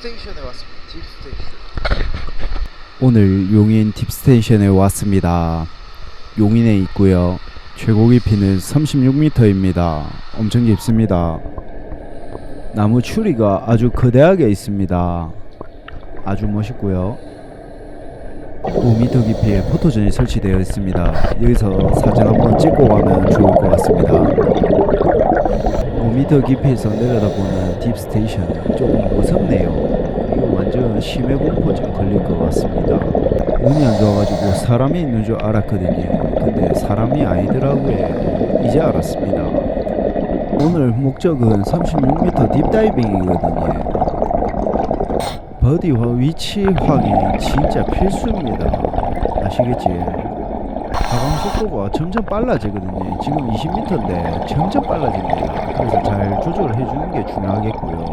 딥스테이션에 왔습니다. 딥스테이션. 오늘 용인 딥스테이션에 왔습니다. 용인에 있고요. 최고 깊이는 36m입니다. 엄청 깊습니다. 나무 추리가 아주 거대하게 있습니다. 아주 멋있고요. 5m 깊이의 포토존이 설치되어 있습니다. 여기서 사진 한번 찍고 가면 좋을 것 같습니다. 5m 깊이에서 내려다보는 딥스테이션 조금 무섭네요. 이거 완전 심해 공포증 걸릴 것 같습니다. 눈이 안 좋아가지고 사람이 있는 줄 알았거든요. 근데 사람이 아니더라고요. 이제 알았습니다. 오늘 목적은 36m 딥다이빙이거든요. 버디와 위치 확인 진짜 필수입니다. 아시겠지? 가방 속도가 점점 빨라지거든요. 지금 20m인데 점점 빨라집니다. 그래서 잘 조절을 해주는 게 중요하겠고요.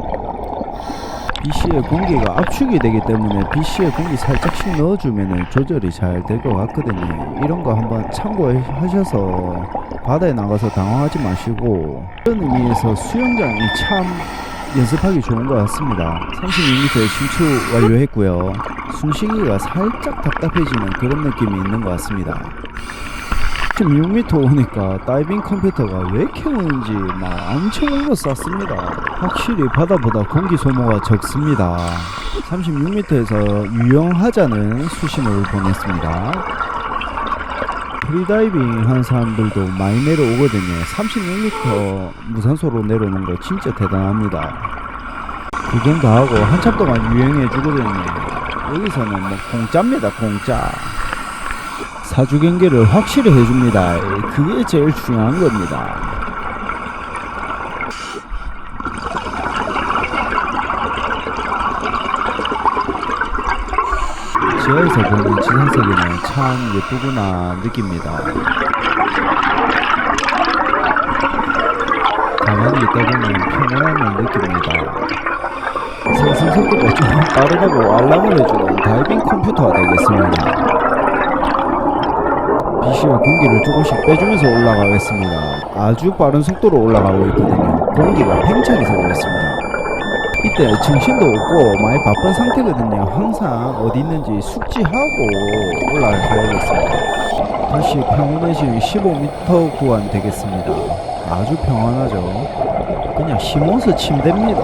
BC의 공기가 압축이 되기 때문에 BC의 공기 살짝씩 넣어주면 조절이 잘 될 것 같거든요. 이런 거 한번 참고하셔서 바다에 나가서 당황하지 마시고 그런 의미에서 수영장이 참 연습하기 좋은 것 같습니다. 36m의 심추 완료했고요. 숨쉬기가 살짝 답답해지는 그런 느낌이 있는 것 같습니다. 지금 6m 오니까 다이빙 컴퓨터가 왜 이렇게 오는지 막 엄청 올려 쌌습니다. 확실히 바다보다 공기 소모가 적습니다. 36m에서 유영하자는 수신호를 보냈습니다. 프리다이빙 하는 사람들도 많이 내려오거든요. 36m 무산소로 내려오는 거 진짜 대단합니다. 구경 다 하고 한참 동안 유행해 주거든요. 여기서는 뭐 공짜입니다, 공짜. 사주 경계를 확실히 해줍니다. 그게 제일 중요한 겁니다. 지하에서 보는 지상세계는 참 예쁘구나 느낍니다. 가만히 있다 보면 평온함을 느낍니다. 상승 속도가 좀 빠르다고 알람을 해주는 다이빙 컴퓨터가 되겠습니다. BC와 공기를 조금씩 빼주면서 올라가겠습니다. 아주 빠른 속도로 올라가고 있거든요. 공기가 팽창이 되고 있습니다. 이때 정신도 없고 많이 바쁜 상태거든요. 항상 어디 있는지 숙지하고 올라가야겠습니다. 다시 평온해진 15m 구간 되겠습니다. 아주 평안하죠. 그냥 심어서 침대입니다.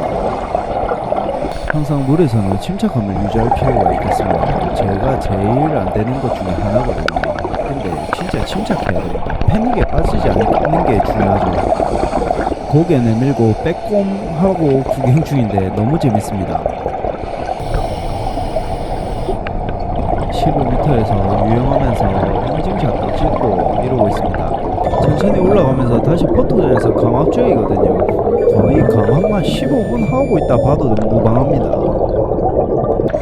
항상 물에서는 침착함을 유지할 필요가 있겠습니다. 제가 제일 안 되는 것 중에 하나거든요. 근데 진짜 침착해야 됩니다. 패닉에 빠지지 않는 게 중요하죠. 고개 내밀고 빼꼼하고 구경 중인데 너무 재밌습니다. 15m에서 유영하면서 인증샷도 찍고 이러고 있습니다. 천천히 올라가면서 다시 포토존에서 강압 중이거든요. 거의 강압만 15분 하고 있다 봐도 무방합니다.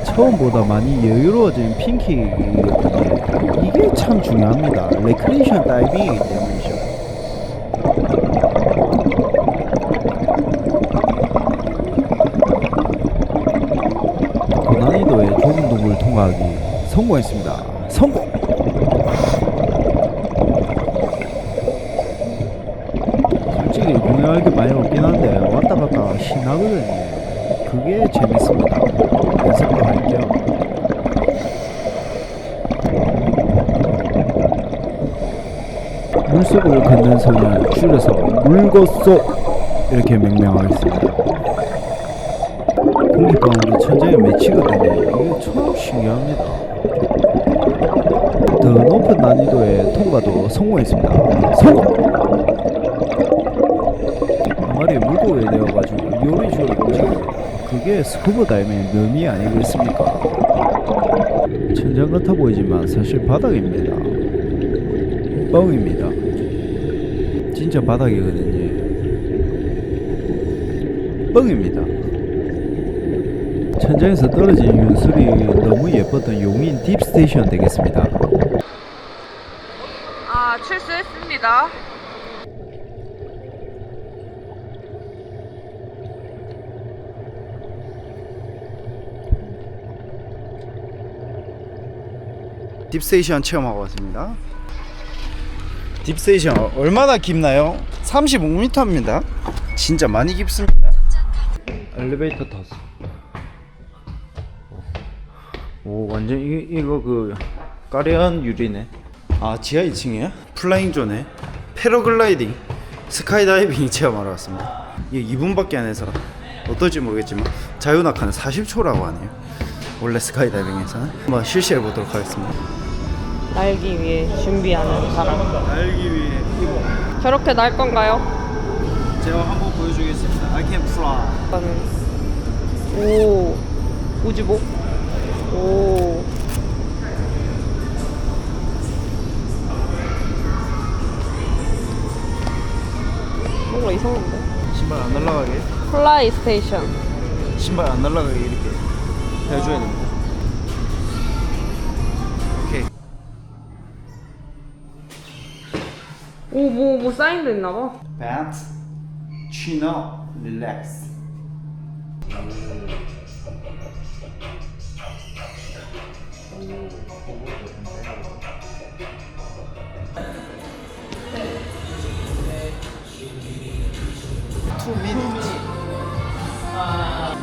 처음보다 많이 여유로워진 핑키거든요. 이게 참 중요합니다. 레크레이션 다이빙이기 때문이죠. 고난이도의 좁은 동굴 통과하기 성공했습니다. 성공! 솔직히 공연할 게 많이 없긴 한데 왔다 갔다 신나거든요. 그게 재밌습니다. 연습도 할게요. 물속을 걷는 소년 줄여서 물고속 이렇게 명명하겠습니다. 공기방울이 천장에 맺히거든요. 이게 참 신기합니다. 더 높은 난이도의 통과도 성공했습니다. 성공! 항아리에 물고기에 되어가지고 요리조리 움직여요. 그게 스쿠버 다이빙의 묘미 아니겠습니까? 천장 같아 보이지만 사실 바닥입니다. 뻥입니다. 진짜 바닥이거든요. 뻥입니다. 천장에서 떨어진 윤술이 너무 예뻤던 용인 딥스테이션 되겠습니다. 아, 출소했습니다. 딥스테이션 체험하고 왔습니다. 딥스테이션 얼마나 깊나요? 35m입니다. 진짜 많이 깊습니다. 엘리베이터 탔어. 오 완전 이, 이거 그 까레한 유리네 아 지하 2층이야? 플라잉 존에 패러글라이딩 스카이다이빙 체험하러 왔습니다 이게 2분밖에 안 해서 어떨지 모르겠지만 자유낙하는 40초라고 하네요 원래 스카이다이빙에서는 한번 실시해 보도록 하겠습니다 날기 위해 준비하는 사람. 날기 위해 이거 저렇게 날 건가요? 제가 한번 보여주겠습니다 I can fly 저는 오 우주복. 오. 뭔가 이상한데. 신발 안 날아가게 플라이 스테이션. 신발 안 날아가게 이렇게 해줘야 됩니다 오 뭐 뭐 사인도 있나 봐. Pants, chin up, relax. Two minutes. 어,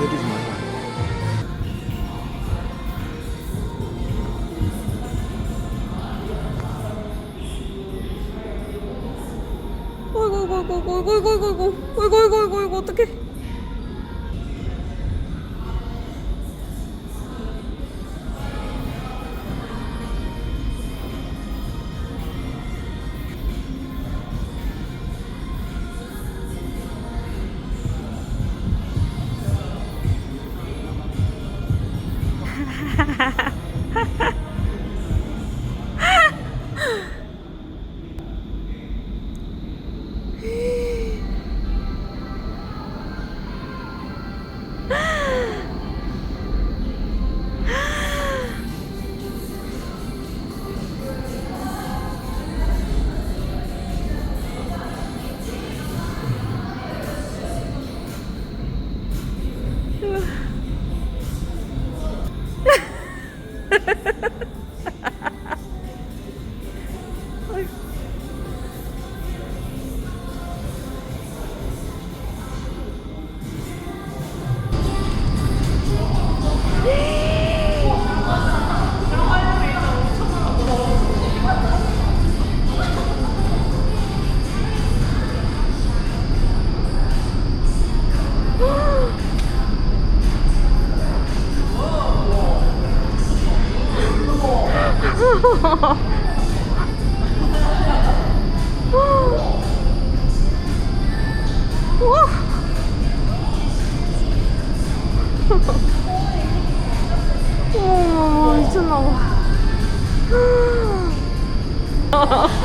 내리지 말 어이구 어이구 어이구 어이구 어이구 어이구 어이구 어떡해? 우와. 어머 미쳤나봐.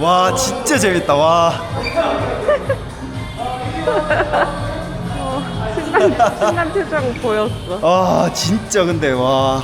와 진짜 재밌다 와. 신난 신난 표정 보였어. 아 진짜 근데 와